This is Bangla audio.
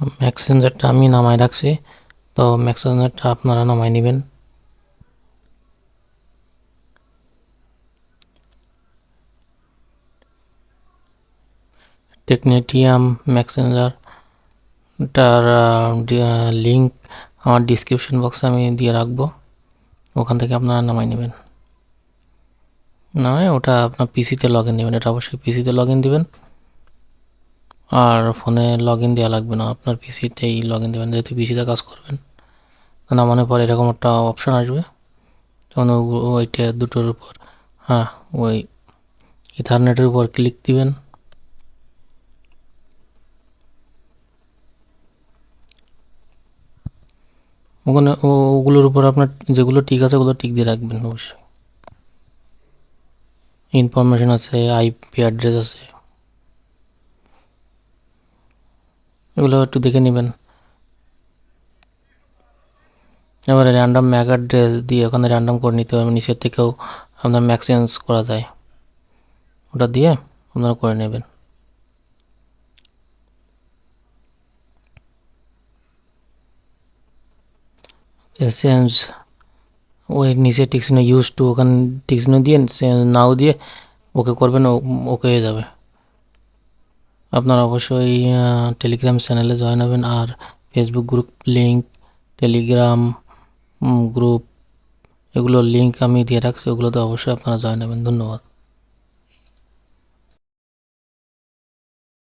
ম্যাক্সেঞ্জারটা আমি নামায় রাখছি। তো ম্যাক্সেঞ্জারটা আপনারা নামায় নেবেন। টেকনেটিয়াম ম্যাক্সেঞ্জার টার লিঙ্ক আমার ডিসক্রিপশন বক্সে আমি দিয়ে রাখব। ওখান থেকে আপনারা নামাই নেবেন। নয় ওটা আপনার পিসিতে লগ ইন দেবেন। এটা অবশ্যই পিসিতে লগ ইন দেবেন। আর ফোনে লগ ইন দেওয়া লাগবে না। আপনার পিসিতেই লগ ইন দেবেন, যেহেতু পিসিতে কাজ করবেন। নামানোর পর এরকম একটা অপশান আসবে। তখন ওইটা দুটোর উপর। হ্যাঁ ওই ইথারনেটের উপর ক্লিক দিবেন। ওখানে ওগুলোর উপর আপনার যেগুলো ঠিক আছে ওগুলো টিক দিয়ে রাখবেন অবশ্যই। ইনফরমেশন আছে আইপি অ্যাড্রেস আছে। এগুলো একটু দেখে নেবেন। এবারে র্যান্ডাম ম্যাক অ্যাড্রেস দিয়ে ওখানে র্যান্ডাম করে নিতে হবে, নিচের থেকেও আপনার ম্যাক চেঞ্জ করা যায়। ওটা দিয়ে আপনারা করে নেবেন। চেঞ্জ ওই নিচে টিকসিনে ইউজ টু ওখানে টিকসিনে দিয়ে নাও দিয়ে ওকে করবেন ওকে হয়ে যাবে। আপনারা অবশ্যই টেলিগ্রাম চ্যানেলে জয়েন হবেন আর Facebook group link Telegram group এগুলোর লিঙ্ক আমি দিয়ে রাখছি, ওগুলোতে অবশ্যই আপনারা জয়েন হবেন। ধন্যবাদ।